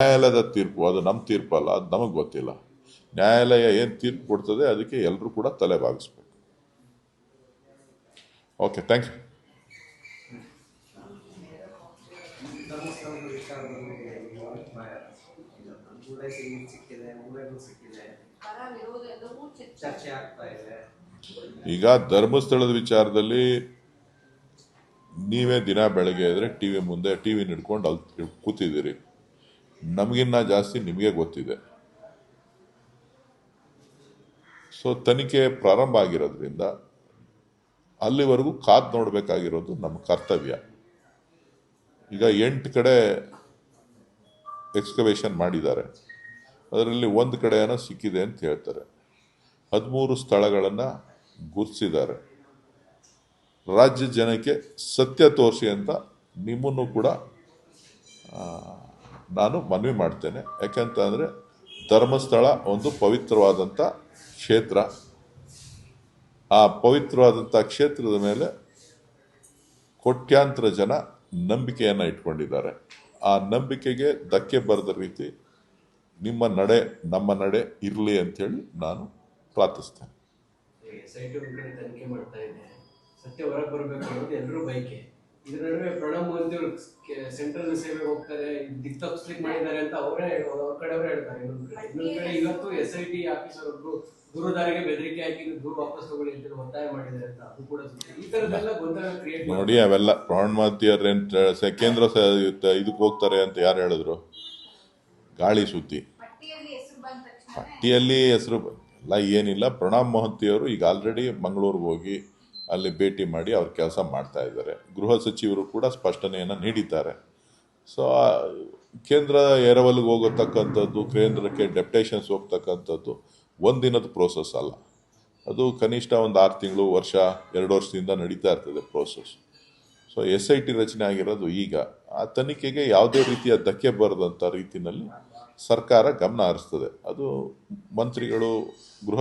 ನ್ಯಾಯಾಲಯದ ತೀರ್ಪು, ಅದು ನಮ್ಮ ತೀರ್ಪಲ್ಲ, ಅದು ನಮಗೆ ಗೊತ್ತಿಲ್ಲ. ನ್ಯಾಯಾಲಯ ಏನು ತೀರ್ಪು ಕೊಡ್ತದೆ ಅದಕ್ಕೆ ಎಲ್ಲರೂ ಕೂಡ ತಲೆ ಬಾಗಿಸ್ಬೇಕು. ಓಕೆ ಥ್ಯಾಂಕ್ ಯು ಈಗ ಧರ್ಮಸ್ಥಳದ ವಿಚಾರದಲ್ಲಿ ನೀವೇ ದಿನ ಬೆಳಗ್ಗೆ ಇದ್ರೆ ಟಿವಿ ಮುಂದೆ ಟಿವಿ ಹಿಡ್ಕೊಂಡು ಅಲ್ಲಿ ಕೂತಿದ್ದೀರಿ. ನಮಗಿನ್ನ ಜಾಸ್ತಿ ನಿಮಗೆ ಗೊತ್ತಿದೆ. ಸೊ ತನಿಖೆ ಪ್ರಾರಂಭ ಆಗಿರೋದ್ರಿಂದ ಅಲ್ಲಿವರೆಗೂ ಕಾದ್ ನೋಡಬೇಕಾಗಿರೋದು ನಮ್ಮ ಕರ್ತವ್ಯ. ಈಗ ಎಂಟು ಕಡೆ ಎಕ್ಸ್ಕವೇಷನ್ ಮಾಡಿದ್ದಾರೆ. ಅದರಲ್ಲಿ ಒಂದು ಕಡೆ ಏನೋ ಸಿಕ್ಕಿದೆ ಅಂತ ಹೇಳ್ತಾರೆ. ಹದಿಮೂರು ಸ್ಥಳಗಳನ್ನು ಗುರುತಿಸಿದ್ದಾರೆ ರಾಜ್ಯ ಜನಕ್ಕೆ ಸತ್ಯ ತೋರಿಸಿ ಅಂತ ನಿಮ್ಮನ್ನು ಕೂಡ ನಾನು ಮನವಿ ಮಾಡ್ತೇನೆ. ಯಾಕೆಂತಂದರೆ ಧರ್ಮಸ್ಥಳ ಒಂದು ಪವಿತ್ರವಾದಂಥ ಕ್ಷೇತ್ರ. ಆ ಪವಿತ್ರವಾದಂಥ ಕ್ಷೇತ್ರದ ಮೇಲೆ ಕೋಟ್ಯಾಂತರ ಜನ ನಂಬಿಕೆಯನ್ನು ಇಟ್ಕೊಂಡಿದ್ದಾರೆ. ಆ ನಂಬಿಕೆಗೆ ಧಕ್ಕೆ ಬರದ ರೀತಿ ನಿಮ್ಮ ನಡೆ, ನಮ್ಮ ನಡೆ ಇರಲಿ ಅಂತೇಳಿ ನಾನು ಪ್ರಾರ್ಥಿಸ್ತೇನೆ. ಇದ್ರ ನಡುವೆ ಪ್ರಣಬ್ ಮೋದಿ ಅವರು ಸೆಂಟ್ರಲ್ ಸೇವೆಗೆ ಹೋಗ್ತಾರೆ ದಿಕ್ ತಪ್ಪಿಸ್ಲಿಕ್ಕೆ ಮಾಡಿದ್ದಾರೆ ಅಂತ ಅವರೇ ಅವ್ರ ಕಡೆಯವರೇ ಹೇಳ್ತಾರೆ. ಇನ್ನೊಂದು ಕಡೆ ಇವತ್ತು ಎಸ್ ಐ ಟಿ ಆಫೀಸರ್ ಒಬ್ರು ದೂರುದಾರಿಗೆ ಬೆದರಿಕೆ ಹಾಕಿ ದೂರು ವಾಪಸ್ ತಗೊಳ್ಳಿ ಅಂತ ಒತ್ತಾಯ ಮಾಡಿದ್ದಾರೆ ಅಂತ ಅದು ಕೂಡ ಸುದ್ದಿ. ಈ ತರದೆಲ್ಲ ಗೊಂದಲ ಕ್ರಿಯೇಟ್ ನೋಡಿ ಅವೆಲ್ಲ ಪ್ರಮಾಣಮಾತಿಯರೇನ್ ಕೇಂದ್ರ ಸ- ಇದಕ್ಕೆ ಹೋಗ್ತಾರೆ ಅಂತ ಯಾರು ಹೇಳಿದ್ರು? ಗಾಳಿ ಸುದ್ದಿ. ಪಟ್ಟಿಯಲ್ಲಿ ಹೆಸರು ಬಂದ ತಕ್ಷಣ ಪಟ್ಟಿಯಲ್ಲಿ ಹೆಸರು ಎಲ್ಲ ಏನಿಲ್ಲ. ಪ್ರಣಬ್ ಮೊಹಂತಿಯವರು ಈಗ ಆಲ್ರೆಡಿ ಮಂಗಳೂರಿಗೆ ಹೋಗಿ ಅಲ್ಲಿ ಭೇಟಿ ಮಾಡಿ ಅವ್ರ ಕೆಲಸ ಮಾಡ್ತಾ ಇದ್ದಾರೆ. ಗೃಹ ಸಚಿವರು ಕೂಡ ಸ್ಪಷ್ಟನೆಯನ್ನು ನೀಡಿದ್ದಾರೆ. ಸೊ ಕೇಂದ್ರ ಎರವಲ್ಗೆ ಹೋಗತಕ್ಕಂಥದ್ದು, ಕೇಂದ್ರಕ್ಕೆ ಡೆಪ್ಟೇಷನ್ಸ್ ಹೋಗ್ತಕ್ಕಂಥದ್ದು ಒಂದಿನದ ಪ್ರೋಸೆಸ್ ಅಲ್ಲ. ಅದು ಕನಿಷ್ಠ ಒಂದು ಆರು ತಿಂಗಳು, ವರ್ಷ, ಎರಡು ವರ್ಷದಿಂದ ನಡೀತಾ ಇರ್ತದೆ process so S I T ರಚನೆ ಆಗಿರೋದು ಈಗ. ಆ ತನಿಖೆಗೆ ಯಾವುದೇ ರೀತಿಯ ಧಕ್ಕೆ ಬರದಂಥ ರೀತಿಯಲ್ಲಿ ಸರ್ಕಾರ ಗಮನ ಹರಿಸ್ತದೆ. ಅದು ಮಂತ್ರಿಗಳು, ಗೃಹ